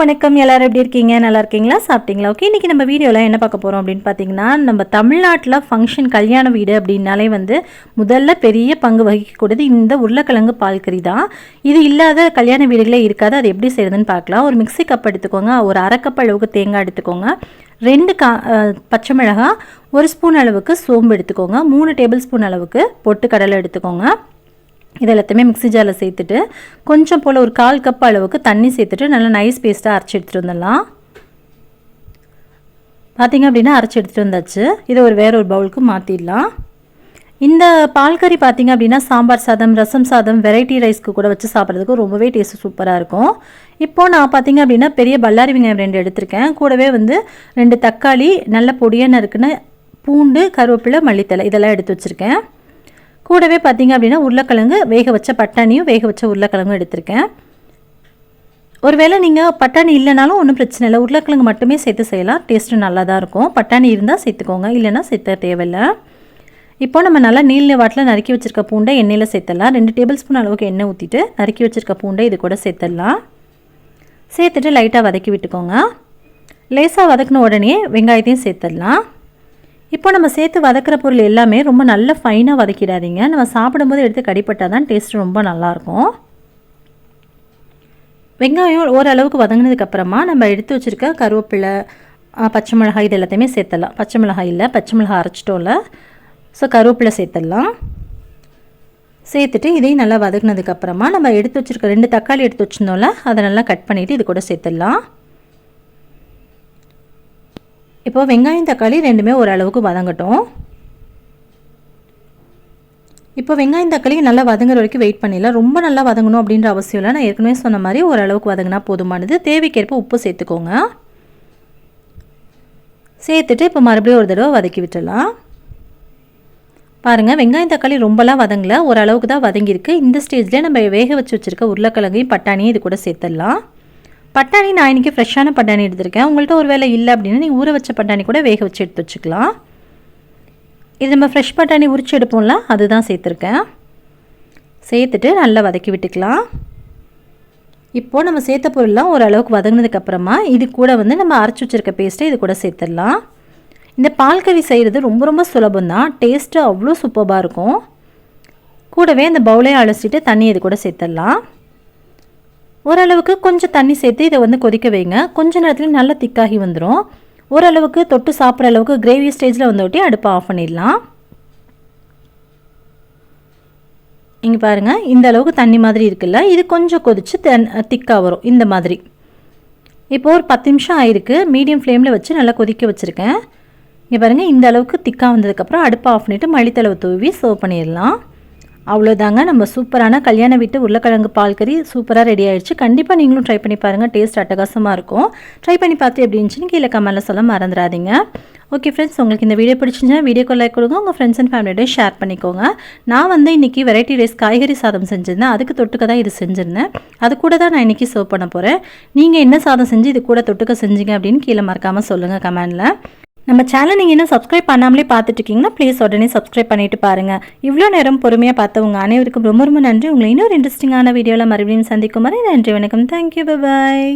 வணக்கம். எல்லாரும் எப்படி இருக்கீங்க? நல்லா இருக்கீங்களா? சாப்பிட்டீங்களா? ஓகே இன்றைக்கி நம்ம வீடியோவில் என்ன பார்க்க போகிறோம் அப்படின்னு பார்த்தீங்கன்னா நம்ம தமிழ்நாட்டில் ஃபங்க்ஷன் கல்யாண வீடு அப்படின்னாலே வந்து முதல்ல பெரிய பங்கு வகிக்கக்கூடியது இந்த உருளைக்கிழங்கு பால்கறி தான். இது இல்லாத கல்யாண வீடுகளே இருக்காது. அது எப்படி செய்யுதுன்னு பார்க்கலாம். ஒரு மிக்ஸி கப் எடுத்துக்கோங்க. ஒரு அரை கப் அளவுக்கு தேங்காய் எடுத்துக்கோங்க. ரெண்டு கா பச்சை மிளகாய் ஒரு ஸ்பூன் அளவுக்கு சோம்பு எடுத்துக்கோங்க. மூணு டேபிள் ஸ்பூன் அளவுக்கு பொட்டுக்கடலை எடுத்துக்கோங்க. இது எல்லாத்தையுமே மிக்ஸி ஜாரில் சேர்த்துட்டு கொஞ்சம் போல் ஒரு கால் கப் அளவுக்கு தண்ணி சேர்த்துட்டு நல்லா நைஸ் பேஸ்ட்டாக அரைச்சி எடுத்துகிட்டு வந்துடலாம். பார்த்தீங்க அப்படின்னா அரைச்சி எடுத்துகிட்டு வந்தாச்சு. இதை ஒரு வேற ஒரு பவுலுக்கு மாற்றிடலாம் இந்த பால்கறி பார்த்தீங்க அப்படின்னா சாம்பார் சாதம் ரசம் சாதம் வெரைட்டி ரைஸ்க்கு கூட வச்சு சாப்பிட்றதுக்கு ரொம்பவே டேஸ்ட் சூப்பராக இருக்கும். இப்போது நான் பார்த்தீங்க அப்படின்னா பெரிய பல்லாரி வெங்காயம் ரெண்டு எடுத்திருக்கேன். கூடவே வந்து ரெண்டு தக்காளி நல்ல பொடியாக நறுக்குன்னு பூண்டு கருவேப்பிலை மல்லித்தலை இதெல்லாம் எடுத்து வச்சுருக்கேன். கூடவே பார்த்தீங்க அப்படின்னா உருளைக்கிழங்கு வேக வச்ச பட்டாணியும் வேக வச்ச உருளைக்கிழங்கும் எடுத்திருக்கேன். ஒருவேளை நீங்கள் பட்டாணி இல்லைனாலும் ஒன்றும் பிரச்சனை இல்லை. உருளைக்கிழங்கு மட்டுமே சேர்த்து செய்யலாம். டேஸ்ட்டு நல்லா தான் இருக்கும். பட்டாணி இருந்தால் சேர்த்துக்கோங்க. இல்லைன்னா சேர்த்த தேவையில்லை. இப்போ நம்ம நல்லா நீல வாட்டில் நறுக்கி வச்சிருக்க பூண்டை எண்ணெயில் சேர்த்துடலாம். ரெண்டு டேபிள் ஸ்பூன் அளவுக்கு எண்ணெய் ஊற்றிட்டு நறுக்கி வச்சிருக்க பூண்டை இது கூட சேர்த்துடலாம். சேர்த்துட்டு லைட்டாக வதக்கி விட்டுக்கோங்க. லேசாக வதக்கின உடனே வெங்காயத்தையும் சேர்த்துடலாம். இப்போ நம்ம சேர்த்து வதக்கிற பொருள் எல்லாமே ரொம்ப நல்ல ஃபைனாக வதக்கிடாதீங்க. நம்ம சாப்பிடும்போது எடுத்து கடிப்பட்டால் தான் டேஸ்ட் ரொம்ப நல்லாயிருக்கும். வெங்காயம் ஓரளவுக்கு வதங்கினதுக்கப்புறமா நம்ம எடுத்து வச்சுருக்க கருவேப்பிலை பச்சை மிளகாய் இது எல்லாத்தையுமே சேர்த்துடலாம். பச்சை மிளகாய் இல்லை பச்சை மிளகாய் அரைச்சிட்டோம்ல. ஸோ கருவேப்பிலை சேர்த்துடலாம். சேர்த்துட்டு இதையும் நல்லா வதங்கினதுக்கப்புறமா நம்ம எடுத்து வச்சுருக்க ரெண்டு தக்காளி எடுத்து வச்சுருந்தோம்ல அதை நல்லா கட் பண்ணிவிட்டு இது கூட சேர்த்துடலாம். இப்போ வெங்காயம் தக்காளி ரெண்டுமே ஓரளவுக்கு வதங்கட்டும். இப்போ வெங்காயம் தக்காளி நல்லா வதங்குற வரைக்கும் வெயிட் பண்ணிடலாம். ரொம்ப நல்லா வதங்கணும் அப்படின்ற அவசியம் இல்லை. நான் ஏற்கனவே சொன்ன மாதிரி ஓரளவுக்கு வதங்கினா போதுமானது. தேவைக்கேற்ப உப்பு சேர்த்துக்கோங்க. சேர்த்துட்டு இப்போ மறுபடியும் ஒரு தடவை வதக்கி விட்டுடலாம். பாருங்கள் வெங்காயம் தக்காளி ரொம்பலாம் வதங்கல. ஓரளவுக்கு தான் வதங்கியிருக்கு. இந்த ஸ்டேஜ்லேயே நம்ம வேக வச்சு வச்சுருக்க உருளைக்கிழங்கையும் பட்டாணியும் இது கூட சேர்த்துடலாம். பட்டாணி நான் இன்றைக்கி ஃப்ரெஷ்ஷான பட்டாணி எடுத்திருக்கேன். உங்கள்கிட்ட ஒரு வேலை இல்லை அப்படின்னா நீங்கள் ஊற வச்ச பட்டாணி கூட வேக வச்சு எடுத்து வச்சுக்கலாம். இது நம்ம ஃப்ரெஷ் பட்டாணி உரிச்சு எடுப்போம்ல அதுதான் சேர்த்துருக்கேன். சேர்த்துட்டு நல்லா வதக்கி விட்டுக்கலாம். இப்போது நம்ம சேர்த்த பொருள்லாம் ஓரளவுக்கு வதங்கினதுக்கப்புறமா இது கூட வந்து நம்ம அரைச்சி வச்சிருக்க பேஸ்ட்டை இது கூட சேர்த்துடலாம். இந்த பால் கறி செய்கிறது ரொம்ப ரொம்ப சுலபம் தான் டேஸ்ட்டு அவ்வளோ சூப்பராக இருக்கும். கூடவே அந்த பவுலையும் அலசிட்டு தண்ணி இது கூட சேர்த்துடலாம். ஓரளவுக்கு கொஞ்சம் தண்ணி சேர்த்து இதை வந்து கொதிக்க வைங்க. கொஞ்ச நேரத்தில் நல்லா திக்காகி வந்துடும் ஓரளவுக்கு தொட்டு சாப்பிட்ற அளவுக்கு கிரேவி ஸ்டேஜில் வந்து ஒட்டி அடுப்பை ஆஃப் பண்ணிடலாம். இங்கே பாருங்கள் இந்த அளவுக்கு தண்ணி மாதிரி இருக்குல்ல இது கொஞ்சம் கொதிச்சு தென் திக்காக வரும் இந்த மாதிரி. இப்போ ஒரு பத்து நிமிஷம் ஆயிருக்கு மீடியம் ஃப்ளேமில் வச்சு நல்லா கொதிக்க வச்சுருக்கேன். இங்கே பாருங்கள் இந்த அளவுக்கு திக்காக வந்ததுக்கப்புறம் அடுப்பை ஆஃப் பண்ணிவிட்டு மளித்தளவு தூவி சர்வ் பண்ணிடலாம். அவ்வளோதாங்க நம்ம சூப்பரான கல்யாண வீட்டு உருளைக்கிழங்கு பால் கறி சூப்பராக ரெடி ஆயிடுச்சு. கண்டிப்பாக நீங்களும் ட்ரை பண்ணி பாருங்கள் டேஸ்ட் அட்டகாசமாக இருக்கும். ட்ரை பண்ணி பார்த்து எப்படி இருந்துச்சுன்னு கீழே கமெண்ட்டில் சொல்ல மறந்துடாதீங்க. ஓகே ஃப்ரெண்ட்ஸ் உங்களுக்கு இந்த வீடியோ பிடிச்சிருந்தா வீடியோக்கு லைக் கொடுங்க. உங்கள் ஃப்ரெண்ட்ஸ் அண்ட் ஃபேமிலியோட ஷேர் பண்ணிக்கோங்க. நான் வந்து இன்றைக்கி வெரைட்டி ரைஸ் காய்கறி சாதம் செஞ்சிருந்தேன். அதுக்கு தொட்டுக்க தான் இது செஞ்சுருந்தேன். அது கூட தான் நான் இன்றைக்கி சர்வ் பண்ண போகிறேன் நீங்கள் என்ன சாதம் செஞ்சு இது கூட தொட்டுக்க செஞ்சீங்க அப்படின்னு கீழே மறக்காமல் சொல்லுங்கள் கமெண்டில் நம்ம சேனல் நீங்கள் இன்னும் சப்ஸ்கிரைப் பண்ணாமலே பார்த்துட்டு இருக்கீங்கன்னா ப்ளீஸ் உடனே சப்ஸ்கிரைப் பண்ணிட்டு பாருங்கள் இவ்வளோ நேரம் பொறுமையாக பார்த்தவங்க அனைவருக்கும் ரொம்ப ரொம்ப நன்றி. உங்களை இன்னொரு இன்ட்ரெஸ்டிங்கான வீடியோவில் மறுபடியும் சந்திக்கும் வரை நன்றி வணக்கம். Thank you bye